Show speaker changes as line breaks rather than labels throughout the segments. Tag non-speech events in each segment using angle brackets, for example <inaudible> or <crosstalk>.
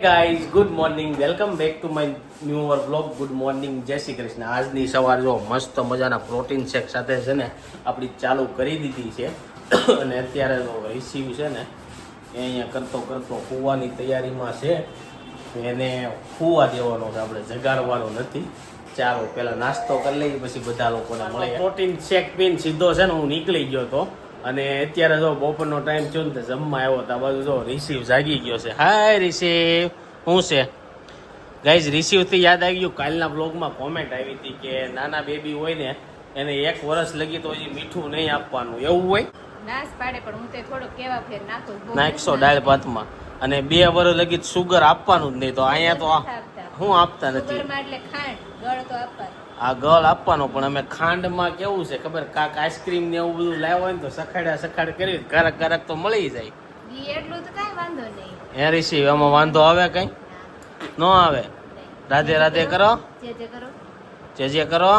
Guys good morning welcome back to my new our vlog good morning Jai Shri Krishna. આજની સવાર જો મસ્ત મજાના પ્રોટીન શેક સાથે છે ને, આપણી ચાલુ કરી દીધી છે. અને અત્યારે જો રિસીવ છે ને, એ અહીંયા કરતો કરતો કૂવાની તૈયારીમાં છે. એને કૂવા દેવાનો છે, આપણે જગાડવાનો નથી. ચાલો, પહેલાં નાસ્તો કરી લઈએ, પછી બધા લોકોને મળે પ્રોટીન શેક પીને સીધો છે ને, હું નીકળી ગયો તો. અને અત્યારે જો બપોરનો ટાઈમ થયો ને જમવા આવ્યો તો આ બાજુ જો રિસીવ જાગી ગયો છે. હાય રિસીવ શું છે? ગાઈઝ રિસીવથી યાદ આવી ગયું. કાલના બ્લોગમાં કોમેન્ટ આવી હતી કે નાના બેબી હોય ને એને એક વર્ષ લગી તો હજી મીઠું નહીં આપવાનું. એવું હોય?
નાશ પાડે પણ હું તે થોડો કેવા ફેર નાખું.
નાખશો દાળ ભાતમાં. અને બે વર્ષ લગી સુગર આપવાનું જ નહીં તો અહીંયા તો. હું આપતા નથી.
એટલે ખાંડ ગળ તો આપવાનું.
આ ગળ આપવાનો પણ અમે ખાંડમાં કેવું છે ખબર? કાક આઈસ્ક્રીમ ને એવું બધું લાવ્યો હોય ને તો સખાડ્યા સખાડ કરી ગરક ગરક તો મળી જાય.
એટલું તો કઈ વાંધો નહીં.
હે રિસીવ એમાં વાંધો આવે કઈ? ન. આવે? રાધે રાધે કરો.
જે જે કરો.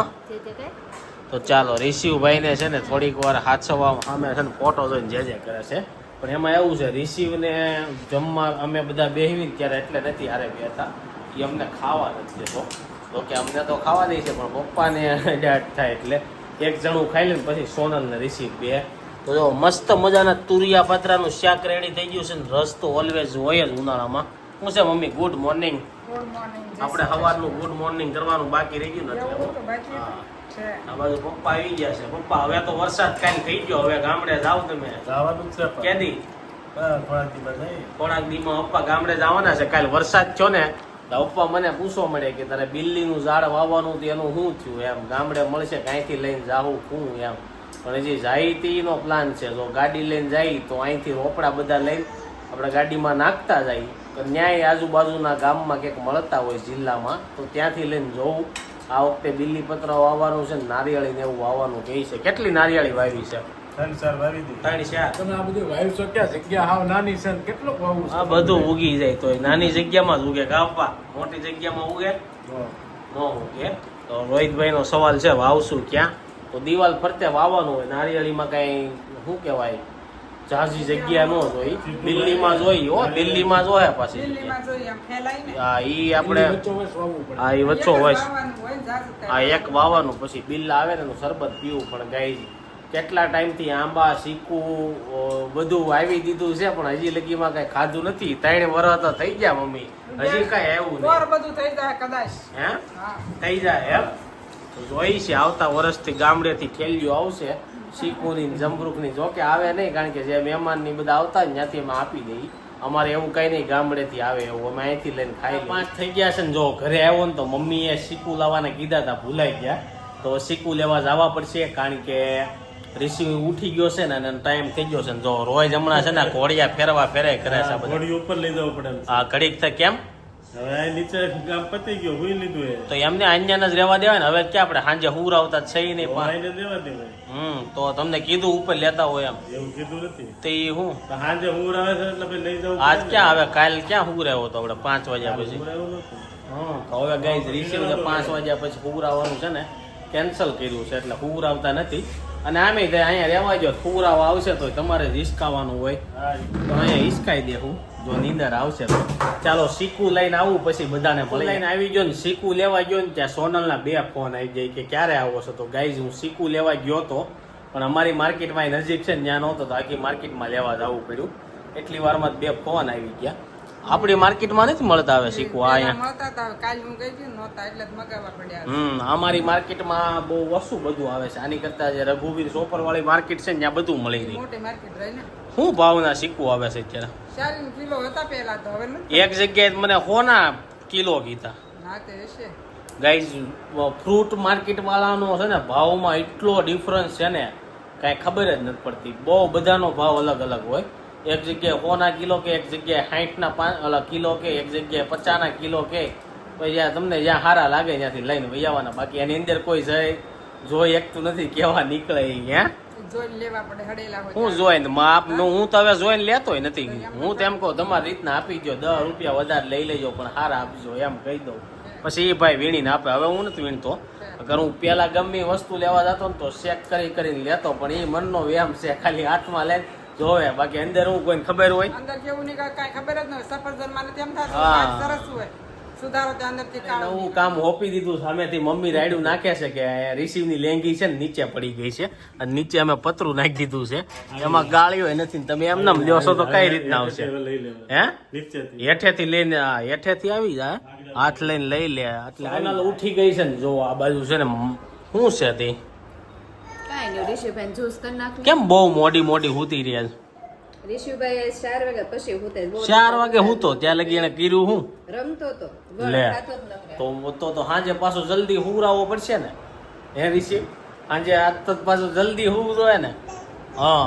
તો ચાલો રિશિવભાઈને છે ને થોડીક વાર હાથસવા સામે છે ને ફોટો જોઈને જે જે કરે છે. પણ એમાં એવું છે રિશિવને જમવા અમે બધા બેહવી ને ત્યારે એટલે નથી હારે બેઠા. એ અમને ખાવા નથી દેતો. તો કે અમને તો ખાવા દે છે પણ પપ્પાને <laughs> ડાટ થાય એટલે એક જણું ખાઈ લે ને પછી સોનલ ને રિશિવ બે. તો જો મસ્ત મજાના તુરિયા પાત્રાનું શાક રેડી થઈ ગયું છે ને રસ તો ઓલવેઝ હોય જ ઉનાળામાં. શું છે મમ્મી? ગુડ મોર્નિંગ
ગુડ મોર્નિંગ
આપણે સવારનું ગુડ મોર્નિંગ કરવાનું બાકી રહી ગયું ને એટલે આ બાજુ પપ્પા આવી ગયા છે. પપ્પા હવે તો વરસાદ કાલ થઈ ગયો. હવે ગામડે જાવ તમે.
જવાનું જ છે.
કેદી?
થોડાક
દીમાં પપ્પા ગામડે જવાના છે. કાલ વરસાદ થયો ને તો મને પૂછવા મળે કે તારે બિલ્લીનું ઝાડ વાવવાનું હતું, એનું શું થયું? એમ, ગામડે મળશે કાંઈથી લઈને જાવું શું એમ. પણ હજી જાય પ્લાન છે. જો ગાડી લઈને જાય, તો અહીંથી રોપડા બધા લઈને આપણે ગાડીમાં નાખતા જાય. તો ન્યાય આજુબાજુના ગામમાં ક્યાંક મળતા હોય જિલ્લામાં, તો ત્યાંથી લઈને જોવું આ વખતે બિલ્લીપત્ર વાવવાનું છે ને નારિયેળી એવું વાવવાનું કહે છે. કેટલી નારિયેળી વાવી છે?
ત્રણ ચાર વાવી દીધી.
ત્રણ ચાર
તમે આ બધું વાવી છો ક્યાં? જગ્યા હાવ નાની છે ને કેટલુંક
આ બધું ઉગી જાય તો નાની જગ્યામાં જ ઉગે. કાપા મોટી જગ્યામાં ઉગે. ન ઉગે. તો રોહિતભાઈ નો સવાલ છે વાવશું ક્યાં? તો દિવાલ ફરતે વાવવાનું હોય. નારિયેળીમાં કઈ શું કહેવાય? ઝાઝી જગ્યા ન જોઈ. દિલ્હીમાં જોઈ હો. દિલ્હીમાં જોયા પાછી. હા ઈ આપણે. હા ઈ વચ્ચો હોય
વાવવાનું હોય ને ઝાઝું
આ
થાય.
એક વાવવાનું પછી બિલ આવે ને એનું શરબત પીવું પણ ગાય કેટલા ટાઈમથી આંબા શીકું બધું વાવી દીધું છે પણ હજી લગીમાં કઈ ખાધું નથી. ત્રણ વર્ષ તો થઈ ગયા મમ્મી. હજી કઈ
એવું
નહીં.
બધું થઈ જાય કદાચ.
હે? થઈ જાય એમ તો જોઈ છે આવતા વર્ષથી ગામડેથી ઠેલિયું આવશે. શીકુની ને જમરૂખની જો કે આવે નહીં કારણ કે જે મહેમાનની બધા આવતા ને ત્યાંથી અમે આપી દઈ અમારે એવું કઈ નહીં ગામડેથી આવે એવું. અમે અહીંથી લઈને ખાઈ પાંચ થઈ ગયા છે ને જો ઘરે આવ્યો ને તો મમ્મીએ શીકુ લાવવાના કીધા હતા ભૂલાઈ ગયા. તો શીકુ લેવા જવા પડશે કારણ કે રિસીવ ઉઠી ગયો છે ને અને ટાઈમ થઈ ગયો છે ને. જો રોજ હમણાં છે ને ઘોડિયા ફેરવા ફેરે કરે છે
ઘોડી ઉપર લઈ જવું પડે હા
આ ઘડીક થાય કેમ?
હવે નીચે પતી ગયો હુઈ લીધું એ.
તો એમને અહીંયા જ રહેવા દેવાય ને? હવે ક્યાં આપણે? સાંજે હુર આવતા છે નહીં પણ.
દેવા દેવાય.
હમ તો તમને કીધું ઉપર લેતા હોય એમ.
એવું કીધું નથી.
તો હું?
સાંજે હુર આવે છે એટલે લઈ જવું
આજ ક્યાં આવે? કાલ ક્યાં હુર આવ્યો તો આપણે? પાંચ વાગ્યા પછી. તો હવે ગાઈઝ રિસીવ પાંચ વાગ્યા પછી હુર આવવાનું છે ને. કેન્સલ કર્યું છે એટલે હુર આવતા નથી. અને આમે તે અહીંયા રહેવા જો હુર આવશે તો તમારે રિસ્કાવાનું હોય. તો અહીંયા હિસકાઈ દેવું જો નીંદર આવશે તો. ચાલો સીકુ લઈને આવું પછી બધાને ભલે લઈને આવી ગયો ને સીકુ લેવા ગયો ને ત્યાં સોનલના બે ફોન આવી જાય કે ક્યારે આવો છો? તો ગાઈઝ હું સીકુ લેવા ગયો તો પણ અમારી માર્કેટમાં નજીક છે ને ત્યાં નહોતો તો આખી માર્કેટમાં લેવા જવું પડ્યું. એટલી વારમાં જ બે ફોન આવી ગયા. આપણી માર્કેટમાં નથી મળતા આવે
શીખવા
અહીંયા.
મળતા હતા કાલ હું ગઈ હતી નહોતા એટલે મગાવવા પડ્યા.
હમ અમારી માર્કેટમાં બહુ વસ્તુ બધું આવે છે. આની કરતા જે રઘુવીર સોપર વાળી માર્કેટ છે ને ત્યાં બધું મળી રહી.
મોટી માર્કેટ રહી ને?
શું ભાવના શીખવું આવે છે અત્યારે?
ચાલીસ કિલો હતા પહેલા તો હવે
એક જગ્યાએ મને હોના કિલો કીધા.
ના તે હશે.
ગાઈઝ ફ્રૂટ માર્કેટ વાળાનો છે ને ભાવમાં એટલો ડિફરન્સ છે ને કાંઈ ખબર જ નથી પડતી. બહુ બધાનો ભાવ અલગ અલગ હોય. એક જગ્યાએ સોના કિલો કે એક જગ્યાએ સાઠના પાંચ કિલો કે એક જગ્યાએ પચાસના કિલો કે પછી જ્યાં તમને જ્યાં સારા લાગે ત્યાંથી લઈને ભાઈ આવવાના. બાકી એની અંદર કોઈ જાય જોઈ એકતું નથી કેવા નીકળે અહીંયા હે?
જોઈને
હું માપ હું? તો હવે જોઈને લેતોય નથી. હું તેમ કહું તમારી રીતના આપી દો દસ રૂપિયા વધારે લઈ લેજો પણ હારા આપજો એમ કહી દઉં. પછી એ ભાઈ વીણીને આપે. હવે હું નથી વીણતો. અગર હું પેલા ગમે વસ્તુ લેવા જતો ને તો શેક કરી કરીને લેતો પણ એ મનનો વ્યાયામ છે ખાલી હાથમાં લઈને જોવે બાકી અંદર હું કોઈને ખબર હોય.
અંદર કેવું નહીં કાંઈ ખબર જ ન હોય. સફરજનમાં તેમ થાય
હા.
સરસ હોય. સુધારો કાળું
નવું કામ હોપી દીધું સામેથી મમ્મી રાયડું નાખે છે કે રિસીવની લેંગી છે ને નીચે પડી ગઈ છે. અને નીચે અમે પતરું નાખી દીધું છે. એમાં ગાળીઓ નથી તમે એમ નામ લ્યો છો તો કઈ રીતના આવશે? હે? હેઠેથી લઈને આ હેઠેથી આવી જાય? હાથ લઈને લઈ લે એટલે આનલ ઉઠી ગઈ છે ને જો આ બાજુ છે ને શું છે તે?
કાંઈ નહીં ઋષિભાઈ જ્યુસ કરી નાખું
કેમ બહુ મોડી મોડી હોતી રહ્યા છે
ઋષિભાઈ ચાર વાગે પછી
ચાર વાગે હુતો. ત્યાં લગી એને કર્યું હું?
રમતો તો
લે.
ન
તો તો તો સાંજે પાછું જલ્દી પડશે ને? હે ઋષિ? સાંજે આજ તો પાછું જલ્દી હુવું જોઈએ ને હા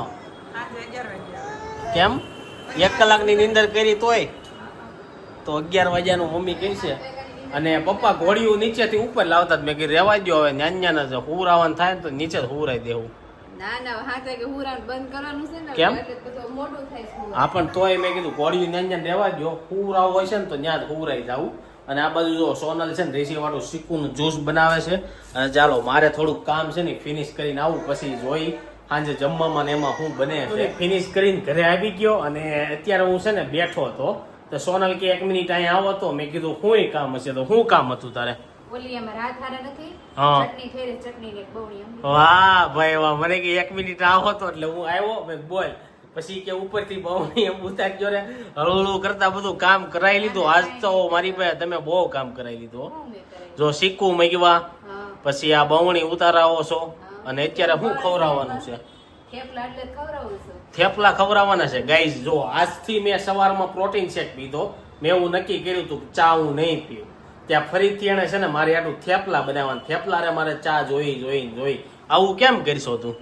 વાગ્યા.
કેમ? એક કલાકની નીંદર કરી તોય? તો અગિયાર વાગ્યાનું મમ્મી કહે છે અને પપ્પા ઘોડિયું નીચેથી ઉપર લાવતા જ મેં કીધું રેવા દો હવે ન્યાન ન્યાન જ હુવરાવાનું થાય ને તો નીચે જ હુરાઈ દેવું.
ના ના હાથ વાગે હુરાન બંધ કરવાનું છે ને
કેમ?
મોટું થાય
હા પણ તોય મેં કીધું ઘોડિયું ન્યાન ન્યાન રેવા દો હુવરાવ હોય છે ને તો ત્યાં જ હુવરાઈ જવું. અને આ બાજુ જો સોનલ છે ને રેસી વાળું શીકુનું જ્યુસ બનાવે છે. અને ચાલો મારે થોડુંક કામ છે ને ફિનિશ કરીને આવું પછી જોઈ સાંજે જમવામાં ને એમાં શું બને ફિનિશ કરીને ઘરે આવી ગયો અને અત્યારે હું છે ને બેઠો હતો. તો સોનલ કે એક મિનિટ અહીંયા આવો તો મેં કીધું શું કામ હશે? તો શું કામ હતું તારે? હા. વાહ ભાઈ વાહ મને કે એક મિનિટ આવો તો એટલે હું આવ્યો મેં બોલ. પછી કે ઉપરથી બહુ એમ ઉતારજો ને હળવું કરતા બધું કામ કરાવી લીધું. આજ તો મારી પાસે તમે બહુ કામ કરાવી લીધું. હો. જો સિક્કું મેગવા પછી આ બવણી ઉતારાવો છો. અને અત્યારે શું ખવડાવવાનું છે.
થેપલા
ખવડાવવાના છે. ગાઈઝ જો આજથી મેં સવારમાં પ્રોટીન શેક પીધો. મેં એવું નક્કી કર્યું હતું ચા હું નહીં પીવું. ત્યાં ફરીથી એને છે ને મારે આટલું થેપલા બનાવવાના. થેપલા રે મારે ચા જોઈ જોઈ જોઈ. આવું કેમ કરશો તું?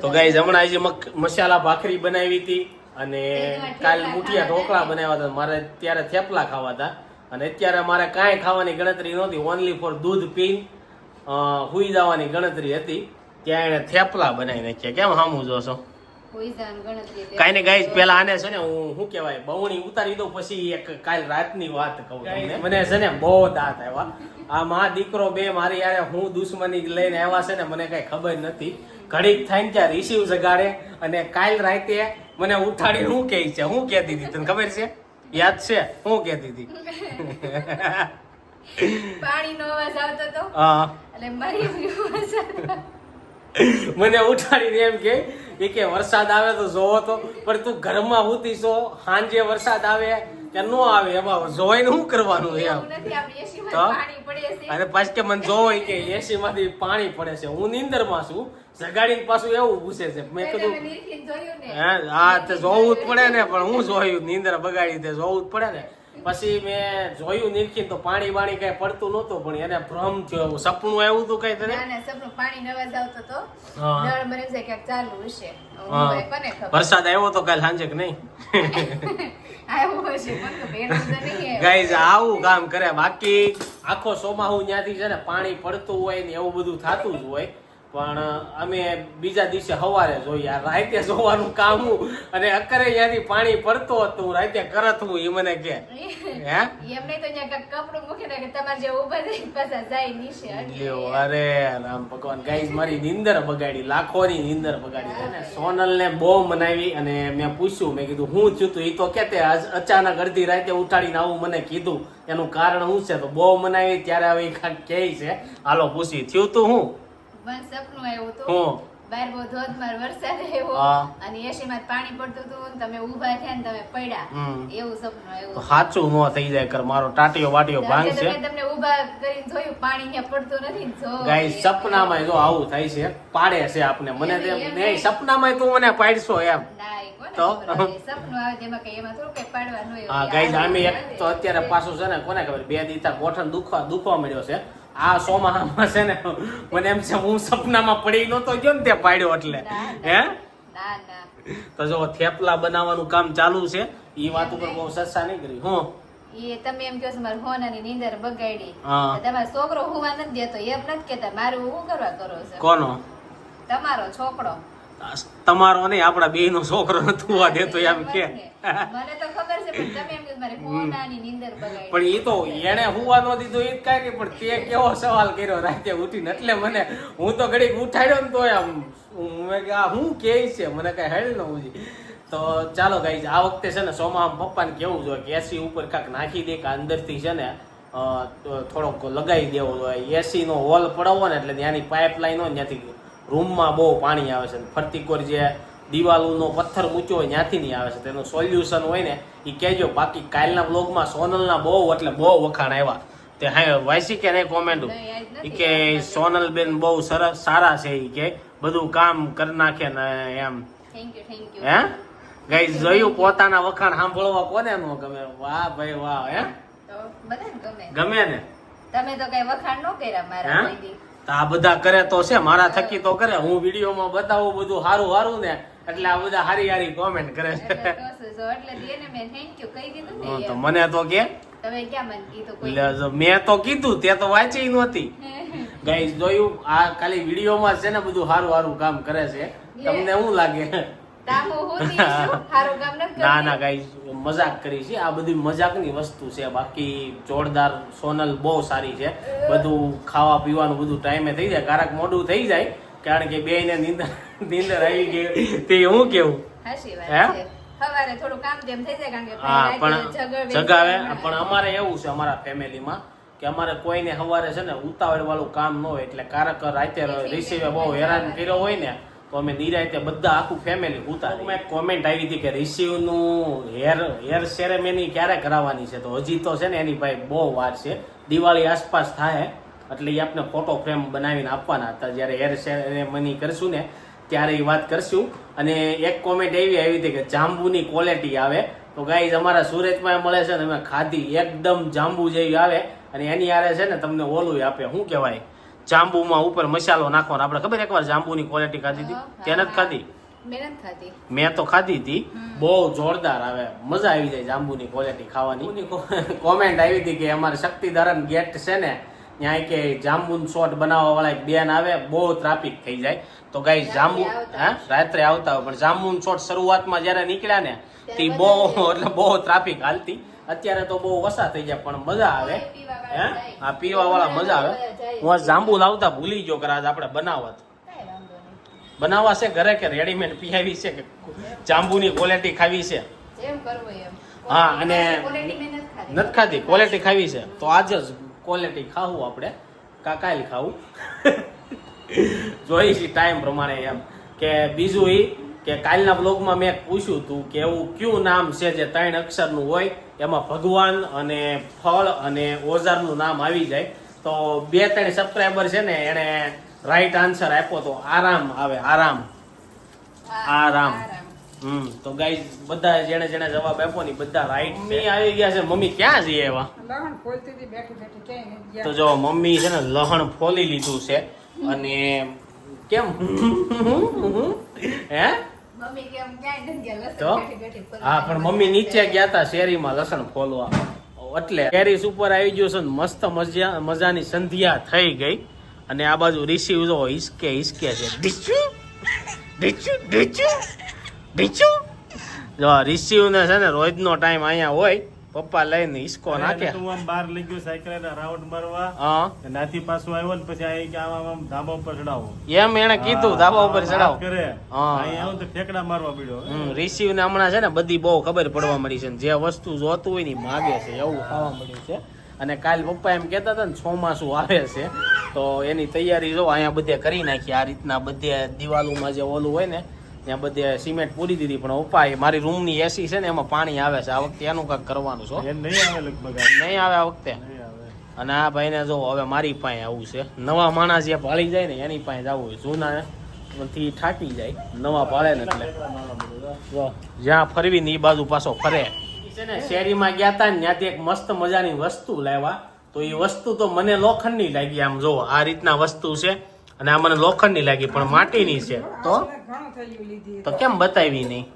તો.
ગાઈઝ હમણાં જે મસાલા ભાખરી બનાવી હતી અને કાલ મુઠિયા ઢોકળા બનાવ્યા હતા. મારે ત્યારે થેપલા ખાવા હતા. અને અત્યારે મારે કાંઈ ખાવાની ગણતરી નહોતી. ઓનલી ફોર દૂધ પી. હુઈ જવાની ગણતરી હતી ત્યાં એને થેપલા બનાવી નાખ્યા. કેમ સામું જોશો. કાંઈ ને ગાઈઝ પેલા આને છે ને હું શું કહેવાય બવણી ઉતારી દઉં પછી એક કાલ રાતની વાત કહું તમને. મને છે ને બહુ દાંત આવ્યા. આ માં દીકરો બે મારી યારે હું દુશ્મની લઈને આવ્યા છે ને મને કઈ ખબર નથી. ઘડીક થઈને ત્યાં રિસીવ જગાડે અને કાલ રાતે મને ઉઠાડી શું કહે છે? હું કહેતી હતી? તને ખબર છે? યાદ છે? હું કહેતી હતી? <laughs>
પાણીનો અવાજ આવતો હતો
હા.
એટલે મારી
મને ઉઠાડીને એમ કે એ કે વરસાદ આવે તો જોવો તો પણ તું ઘરમાં હોતી છો સાંજે વરસાદ આવે કે નો આવે એમાં જોઈને શું કરવાનું એમ?
એવું નથી આપણે
તો?
પાણી પડે છે.
અને પાછ કે મને જોવો કે એસી માંથી પાણી પડે છે. હું નીંદરમાં છું જગાડીને પાછું એવું પૂછે છે. મેં કીધું હા તે જોવું જ પડે ને પણ હું જોયું? નીંદર બગાડી તે જોવું જ પડે ને? પછી મેં જોયું નીરખીને તો પાણી બાણી કઈ પડતું નહોતું પણ એને ભ્રમ થયો સપનું આવ્યું હતું કઈ તને?
સપનું પાણી અવાજ આવતો
તો.
નળ મને એમ ક્યાંક ચાલુ હશે. હું
હા. વરસાદ આવ્યો તો કાલ સાંજે કે નહીં. <laughs> ગાઈઝ આવું કામ કરે. બાકી આખો સોમાહુ ત્યાંથી છે ને પાણી પડતું હોય ને એવું બધું થતું જ હોય. પણ અમે બીજા દિવસે સવારે જોઈએ રાતે જોવાનું કામ અને અકરે ત્યાંથી પાણી પડતો હતું રાતે કરત હું એ મને કે. <laughs> હે?
એમ તો કપડું મૂકી દે કે તમારે જે ઊભા થઈને પાછા જાય નીચે એટલે.
અરે રામ ભગવાન ગાઈઝ મારી નીંદર બગાડી લાખોની નીંદર બગાડી સોનલ ને બહુ મનાવી અને મેં પૂછ્યું મેં કીધું હું તું? એ તો કે તે અચાનક અડધી રાતે ઉઠાડીને આવું મને કીધું. એનું કારણ શું છે? તો બહુ મનાવી ત્યારે હવે ઈ કાંઈક છે હાલો પૂછી થયું તું હું?
મને સપનું આવ્યું હતું. બહાર બહુ ધોધમાર વરસાદ આવ્યો અને એસી માં પાણી પડતું હતું ને તમે ઊભા થયા ને તમે પડ્યા. એવું સપનું
તો
આવ્યું
સાચું ન થઈ જાય કર મારો ટાટીઓ વાટીઓ ભાંગ છે.
તમને ઊભા કરીને જોયું પાણી ત્યાં પડતું નથી જો.
ગાઈ સપનામાં જો આવું થાય છે પાડે છે આપને. મને નહીં. સપનામાં તું મને પાડશો એમ.
ના,
તો?
સપનું આવે તેમાં કઈ એમાં થોડું કઈ પાડવાનું
હા ગાઈઝ આમે એક તો અત્યારે પાછું છે ને કોને ખબર? બે દીતા ગોઠણ દુખવા દુખવા મળ્યો છે. આ સોમાહામાં છે ને મને એમ છે હું સપનામાં પડી નતો ગયો ને તે પાડ્યો એટલે. હે? તો જો થેપલા બનાવવાનું કામ ચાલુ છે. એ વાત ઉપર બહુ સસ્તા નહીં કરી હું.
એ તમે એમ કહો છો મારે અને નીંદર બગાડી. તમારો છોકરો હુવા નથી દેતો એમ નથી કેતા મારું હું કરવા કરો છો?
કોનો?
તમારો છોકરો.
તમારો નહીં આપણા બે નો છોકરો નથી હોવા દેતો એમ કે.
પણ
એ તો એને હુવા ન દીધો એ જ કાંઈ નહીં પણ તે કેવો સવાલ કર્યો રાતે ઉઠીને એટલે મને હું તો ઘડીક ઉઠાડ્યો ને તો આમ હું મેં કે આ હું કે છે? મને કઈ હેડ ન ઉજી તો ચાલો ગાઈ આ વખતે છે ને સોમામ પપ્પાને કેવું જોઈએ કે એસી ઉપર કાંક નાખી દે કે અંદરથી છે ને થોડોક લગાવી દેવો જોઈએ એસી નો હોલ પડાવવો ને એટલે ત્યાંની પાઇપલાઈન હોય ત્યાંથી રૂમમાં બહુ પાણી આવે છે ફરતી કોર જે દિવાલોનો પથ્થર ઊંચો હોય ત્યાંથી નહીં આવે છે. તેનું સોલ્યુશન હોય ને એ કહેજો. બાકી કાલના બ્લોગમાં સોનલના બહુ એટલે બહુ વખાણ આવ્યા. તે હા વાંચી કે નહીં કોમેન્ટ
એ
ઈ કે સોનલ બેન બહુ સરસ સારા છે એ કે. બધું કામ કરી નાખે ને એમ. હે? ગઈ જોયું? પોતાના વખાણ સાંભળવા કોને નો ગમે? વાહ ભાઈ વાહ હે?
ગમે.
ને?
તમે તો કઈ વખાણ ન કર્યા મારા.
તો આ બધા કરે તો છે મારા થકી તો કરે. હું વિડીયોમાં બતાવું બધું સારું સારું ને એટલે આ બધા હારી હારી કોમેન્ટ કરે છે. મને તો કે મેં તો કીધું તે તો વાંચી નહોતી. ગાઈસ જોયું? આ ખાલી વિડીયોમાં છે ને બધું સારું સારું કામ કરે છે. તમને શું લાગે? <laughs> ના ના? ગાઈસ મજાક કરી છે. આ બધી મજાકની વસ્તુ છે. બાકી જોરદાર સોનલ બહુ સારી છે. બધું ખાવા પીવાનું બધું ટાઈમે થઈ જાય. કારક મોડું થઈ જાય કારણ કે બેયને નીંદર નીંદર આવી ગઈ. તે હું કેવું? હે?
જગાવે
પણ અમારે એવું છે અમારા ફેમિલીમાં કે અમારે કોઈને સવારે છે ને ઉતાવળ વાળું કામ ન હોય. એટલે કારક રાતે રિસીવે બહુ હેરાન કર્યો હોય ને તો અમે નિરાતે બધા આખું ફેમિલી ઉતા મેં કોમેન્ટ આવી હતી કે રિસીવનું હેર હેર સેરેમની ક્યારે કરાવવાની છે? તો હજી તો છે ને એની ભાઈ બહુ વાર છે. દિવાળી આસપાસ થાય, એટલે એ આપણે ફોટો ફ્રેમ બનાવીને આપવાના હતા. જ્યારે હેર સેરેમની કરશું ને, ત્યારે એ વાત કરશું. અને એક કોમેન્ટ એવી આવી હતી કે જાંબુની ક્વોલિટી આવે. તો ગાઈઝ અમારા સુરતમાં મળે છે ને અમે ખાધી એકદમ જાંબુ જેવી આવે. અને એની આરે છે ને, તમને ઓલું આપે. શું કહેવાય? જાંબુમાં ઉપર મસાલો નાખવાનો. આપણે ખબર એકવાર જાંબુની ક્વોલિટી ખાધી હતી?
તેને
તે નથી ખાધી?
મેં નથી ખાધી.
મેં તો ખાધી હતી. બહુ જોરદાર આવે. મજા આવી જાય જાંબુની ક્વોલિટી ખાવાની. કોમેન્ટ આવી હતી કે અમારે શક્તિધરન ગેટ છે ને ત્યાં કે જાંબુન શોટ બનાવવા વાળા એક બેન આવે બહુ ટ્રાફિક થઈ જાય. તો ગાઈ જાંબુ હા રાત્રે આવતા હોય. પણ જાંબુન શોટ શરૂઆતમાં જ્યારે નીકળ્યા ને તે બહુ એટલે બહુ ટ્રાફિક હાલતી. અત્યારે તો બહુ ઓછા થઈ જાય પણ મજા આવે. હે આ પીવા વાળા મજા આવે. હું આ જાંબુ લાવતા ભૂલી ગયો કદાચ આપણે બનાવત બનાવવા છે ઘરે કે રેડીમેડ પીવી છે કે જાંબુની ક્વોલિટી ખાવી છે? હા, અને
નથી ખાધી.
ક્વોલિટી ખાવી છે. તો આજે જ ક્વોલિટી ખાવું આપણે. કાકાલ ખાવું. જોઈ છે ટાઈમ પ્રમાણે એમ. કે બીજું એ કે કાલના બ્લોગમાં મેં પૂછ્યું હતું કે એવું કયું નામ છે જે ત્રણ અક્ષરનું હોય? એમાં ભગવાન અને ફળ અને ઓઝારનું નામ આવી જાય. તો બે ત્રણ સબસ્ક્રાઈબર છે ને એણે રાઈટ આન્સર આપ્યો તો આરામ આવે આરામ. આરામ. હમ તો ગાઈ બધા જેણે જેણે જવાબ આપ્યો ને બધા રાઈટ મમ્મી આવી ગયા છે. મમ્મી ક્યાં જઈએ એવા?
લગન ખોલતી હતી બેઠી બેઠી ક્યાંય નથી
તો જો મમ્મી છે ને લહણ ફોલી લીધું છે. અને કેમ? હે? તો? હા પણ મમ્મી નીચે ગયા હતા શેરીમાં લસણ ફોલવા. એટલે ટેરિસ ઉપર આવી ગયો છે મસ્ત મજા મજાની સંધ્યા થઈ ગઈ. અને આ બાજુ રિસીવ જો હિસકે હિસકે છે. ડીચુ ડીચુ ડીચુ ડીચુ જો રિસીવ ને છે ને રોજનો ટાઈમ અહીંયા હોય પપ્પા લઈને ઈસકો નાખે.
તું આમ બહાર લઈ ગયો સાયકલ રાઉન્ડ મારવા.
હા.
નાથી પાછું આવ્યો ને પછી અહીં કે આમ આમ ધાબા ઉપર ચડાવો.
એમ એને કીધું ધાબા ઉપર ચડાવો.
કરે.
હા.
અહીં આવું તો ફેકડા મારવા પડ્યો
હમ રિસીવ ને હમણાં છે ને બધી બહુ ખબર પડવા મળી છે ને જે વસ્તુ જોતું હોય ને માગે છે એવું ખાવા મળ્યું છે. અને કાલ પપ્પા એમ કહેતા હતા ને ચોમાસું આવે છે તો એની તૈયારી જો અહીંયા બધે કરી નાખી. આ રીતના બધે દિવાલોમાં જે ઓલું હોય ને ત્યાં બધે સિમેન્ટ પૂરી દીધી પણ ઉપાય મારી રૂમની એસી છે ને એમાં પાણી આવે છે. આ વખતે એનું કાંઈક કરવાનું છે.
નહીં આવે લગભગ.
નહીં આવે આ વખતે? અને આ ભાઈને જો હવે મારી પાસે આવું છે. નવા માણસ જે પાળી જાય ને એની પાસે જવું હોય. જૂના થી થાકી જાય. નવા પાળે ને એટલે. જ્યાં ફરવી ને એ બાજુ પાછો ફરે. છે ને શેરીમાં ગયા હતા ને ત્યાંથી એક મસ્ત મજાની વસ્તુ લાવ્યા. તો એ વસ્તુ તો મને લોખંડની લાગી આમ જો આ રીતના વસ્તુ છે. અને આ મને લોખંડની લાગી પણ માટીની છે. તો? તો કેમ બતાવી નહીં?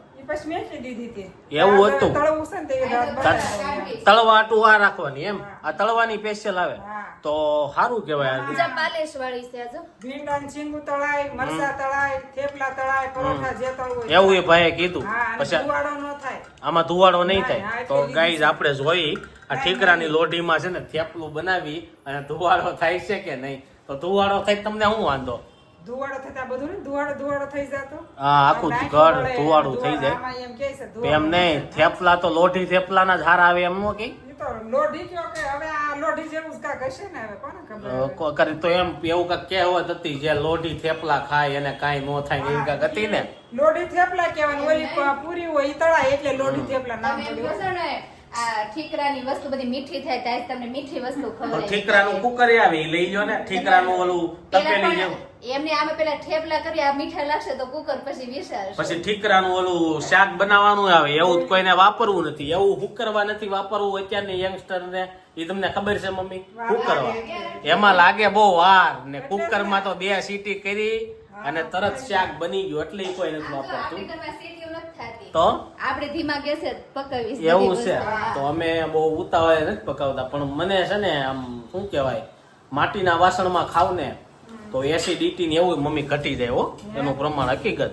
એવું હતું.
તળવું છે ને તે રાત
ત- તળવા આટું આ રાખવાની એમ? આ તળવાની સ્પેશિયલ આવે? તો સારું કહેવાય હાર્દિક.
જા પાલેશ વાળી છે આ જો
ભીંડા તળાય મરચા તળાય થેપલા તળાય પરોઠા જે તળવું
એવું એ ભાઈએ કીધું. પછી
ધુવાડો ન થાય.
આમાં ધુવાડો નહીં થાય. તો ગાઈઝ આપણે જોઈ આ ઠીકરાની લોઢીમાં છે ને થેપલું બનાવી અને ધુવાડો થાય છે કે નહીં? તો ધુવાડો થાય તમને શું વાંધો?
ધુવાડો થતા બધું ને? ધુવાડો ધુવાડો થઈ જતો?
હા આખું ઘર ધુવાડું થઈ જાય.
એમ કહે છે,
એમ નહીં થેપલા તો લોઢી થેપલાના જ હાર આવે એમ નો કે?
લોઢી કયો કે હવે આ લોઢી જેવું જ હશે ને હવે કોને ખબર?
કરી તો એમ એવું કાંઈક કહેવત હતી જે લોઢી થેપલા ખાય એને કાઈ નો થાય એવી કાંઈક હતી ને?
લોઢી થેપલા કહેવાનું ઓલી પૂરી હોય તળાય એટલે લોઢી થેપલા નામ પડ્યું
કહો છો ને આ ઠીકરાની વસ્તુ બધી મીઠી થાય ત્યારે તમને મીઠી વસ્તુ ખવડાવી
ઠીકરાનું કુકર આવી લઈ લો ને ઠીકરાનું ઓલું તપેલી જેવું.
એમને આમે પેલા થેપલા કરી આ મીઠા લાગશે તો કુકર પછી વિચારશે
પછી ઠીકરાનું ઓલું શાક બનાવવાનું આવે એવું કોઈને વાપરવું નથી. એવું હુકરવા નથી વાપરવું અત્યારની યંગસ્ટર ને એ તમને ખબર છે મમ્મી? કુકરવા એમાં લાગે બહુ વાર ને કુકરમાં તો બે સીટી કરી અને તરત શાક બની ગયું એટલે કોઈ નથી વાપરતું. તો?
આપણે ધીમા ગેસે પકાવીશ
એવું છે. તો અમે બહુ ઉતાવળે નથી પકાવતા પણ મને છે ને આમ શું કહેવાય માટીના વાસણમાં ખાવ ને તો એસિડિટી ને એવું મમ્મી ઘટી જાય હો. એનું પ્રમાણ હકીકત.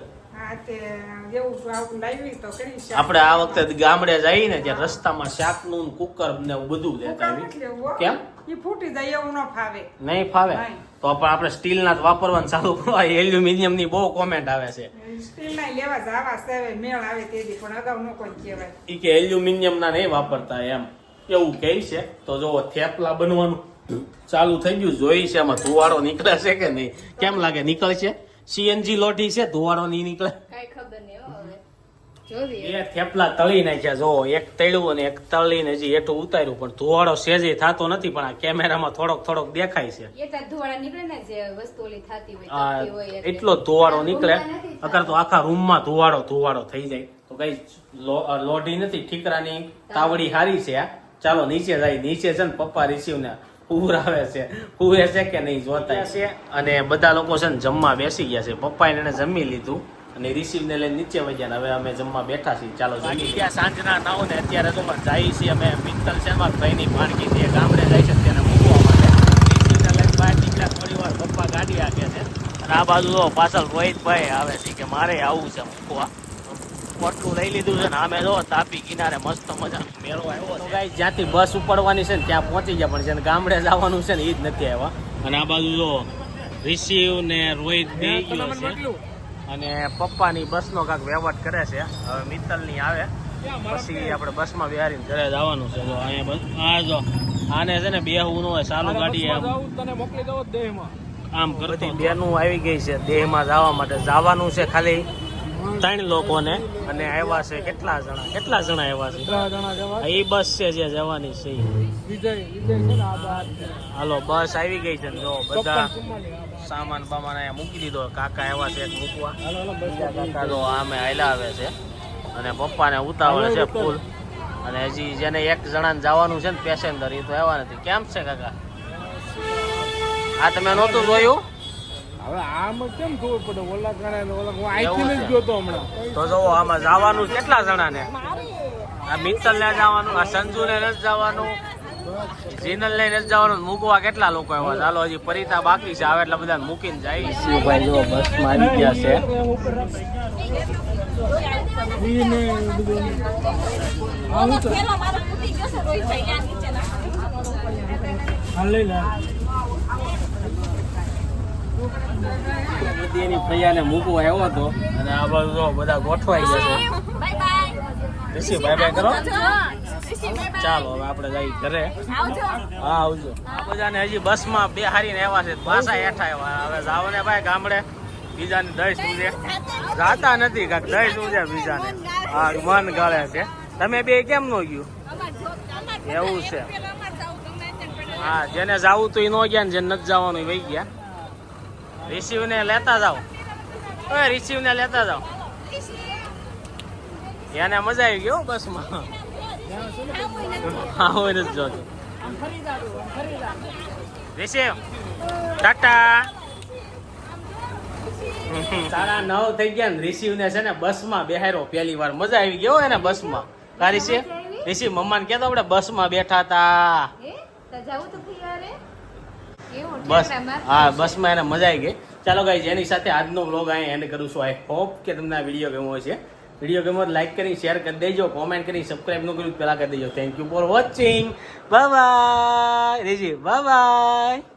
શાક.
આપણે આ વખતે ગામડે જઈએ ને ત્યાં રસ્તામાં શાકનું ને કુકર ને બધું લેતા. કેમ?
ફૂટી જાય એવું ન ફાવે.
નહીં ફાવે. તો પણ આપણે સ્ટીલના જ વાપરવાનું ચાલુ કરવા એલ્યુમિનિયમની બહુ કોમેન્ટ આવે છે.
સ્ટીલના લેવા જાવા સેવે મેળ આવે તેથી પણ અગાઉ ન કોઈ કહેવાય.
ઈ કે એલ્યુમિનિયમ ના નહીં વાપરતા એમ. એવું કહે છે. તો જો થેપલા બનવાનું ચાલુ થઈ ગયું. જોઈ છે એમાં ધુવાડો નીકળે છે કે નહીં? કેમ લાગે? નીકળશે? સીએનજી લોઢી છે? ધુવાડો નહીં નીકળે?
કાંઈ ખબર નહીં.
એ થેપલા તળી નાખ્યા જો એક તળ્યું અને એક તળીને હજી એટલું ઉતાર્યું પણ ધુવાડો સેજે થતો નથી પણ આ કેમેરામાં થોડોક થોડોક દેખાય છે.
એટલા. ધુવાડા નીકળે.
અત્યારે તો આખા રૂમમાં ધુવાડો ધુવાડો થઈ જાય. તો કઈ લોઢી નથી ઠીકરાની તાવડી હારી છે ચાલો નીચે જાય. નીચે છે ને પપ્પા રિસીવ ને આવે છે. ઉવે છે કે નહીં જોતા છે. અને બધા લોકો છે ને જમવા બેસી ગયા છે. પપ્પાએ એને જમી લીધું. અને રિસીવને લઈને નીચે વજ્યા ને હવે અમે જમવા બેઠા છીએ. ચાલો જમી ગયા સાંજના નવ ને અત્યારે તો જઈએ છીએ અમે. મિત્તલ છે મારા ભાઈની પાણકી છે ગામડે જાય છે તેને મૂકવા માટે. રિસીવને લઈને બહાર નીકળ્યા થોડી વાર પપ્પા ગાડી આપે છે. અને આ બાજુ તો પાછળ રોહિતભાઈ આવે છે કે મારે આવું છે મૂકવા. પોટલું લઈ લીધું છે ને અમે જો તાપી કિનારે મસ્ત મજાનો મેળો આવ્યો છે. ગાઈ જ્યાંથી બસ ઉપડવાની છે ને ત્યાં પહોંચી ગયા પણ છે ને ગામડે જવાનું છે ને એ જ નથી આવ્યા. અને આ બાજુ જો રિસીવ ને રોહિત બે ગયો છે. અને પપ્પાની બસનો કાંક વહેવટ કરે છે. હવે મિત્તલની આવે. પછી આપણે બસમાં બિહારીને ઘરે જવાનું છે. જો અહીંયા બસ આ જો આને છે ને બેહવું ન હોય સારું ગાડી આમ
તને મોકલી દઉં દેહમાં.
આમ કરતી બેનું આવી ગઈ છે દેહમાં જવા માટે. જવાનું છે ખાલી ત્રણ લોકોને. અને આવ્યા છે કેટલા જણા? કેટલા જણા આવ્યા છે? ઈ બસ છે જે જવાની છે ઈ.
વિજય વિજય છે ને આ બાદ
હાલો બસ આવી ગઈ છે ને જો બધા સામાન બામાન અહીંયા મૂકી દીધો. કાકા આવ્યા છે મૂકવા. બીજા કાકા જો આમે હાલ્યા આવે છે. અને પપ્પાને ઉતાવળ છે ફૂલ. અને હજી જેને એક જણાને જવાનું છે ને પેસેન્જર એ તો આવ્યા નથી. કેમ છે કાકા? આ તમે નહોતું જોયું?
હવે આમ કેમ ખબર પડે? ઓલા કરે ઓલા હું
એવું
જ
છે.
તો હમણાં.
તો જો આમાં જવાનું કેટલા જણા ને આ મિત્તલ ને જવાનું આ સંજુ ને જવાનું. જીનલ લઈ નથી જવાનું મૂકવા કેટલા લોકો આવ્યા ચાલો હજી પરિતા બાકી છે આવે એટલે બધા મૂકીને જાય. શિવભાઈ જો બસ મારી ગયા છે. એની ફૈયાને મૂકવા આવ્યો હતો. અને આ બધું જો બધા ગોઠવાઈ ગયા છે. ઋષિ બાય બાય કરો. ચાલો હવે આપણે જઈ ઘરે. હા આવજો. આ બધાને હજી બસમાં બે હારીને આવ્યા છે પાછા હેઠા આવ્યા હવે જાઓ ને ભાઈ ગામડે બીજાને દહીં સૂજે. જાતા નથી કાંક દહીં સૂજે બીજાને. હા મન ગળે છે. તમે બે કેમ નો ગયું? એવું છે. હા જેને જાવું તો એ નો ગયા ને જેને નથી જવાનું એ વહી ગયા. રિસીવ ને લેતા જાઓ. ઓય રિસીવ ને લેતા જાઓ. એને મજા આવી ગયો બસમાં. હા હોય નથી જોતો રિસીવ ટાટા. સાડા નવ થઈ ગયા ને રિસીવ ને છે ને બસમાં બેહારો પહેલી વાર. મજા આવી ગયો એને બસમાં. કા રિસીવ રિસીવ મમ્માને કહેતો આપણે બસમાં બેઠા હતા બસ? હા બસમાં એને મજા આવી ગઈ. ચાલો ગાઈ એની સાથે આજનો વ્લોગ અહીં એન્ડ કરું છું. આઈ હોપ કે તમને આ વીડિયો ગમ્યો છે વીડિયો ગમ્યો લાઈક કરી શેર કરી દેજો કોમેન્ટ કરી સબસ્ક્રાઈબ ન કર્યું પહેલા કરી દેજો. Thank you for watching bye bye Reji bye bye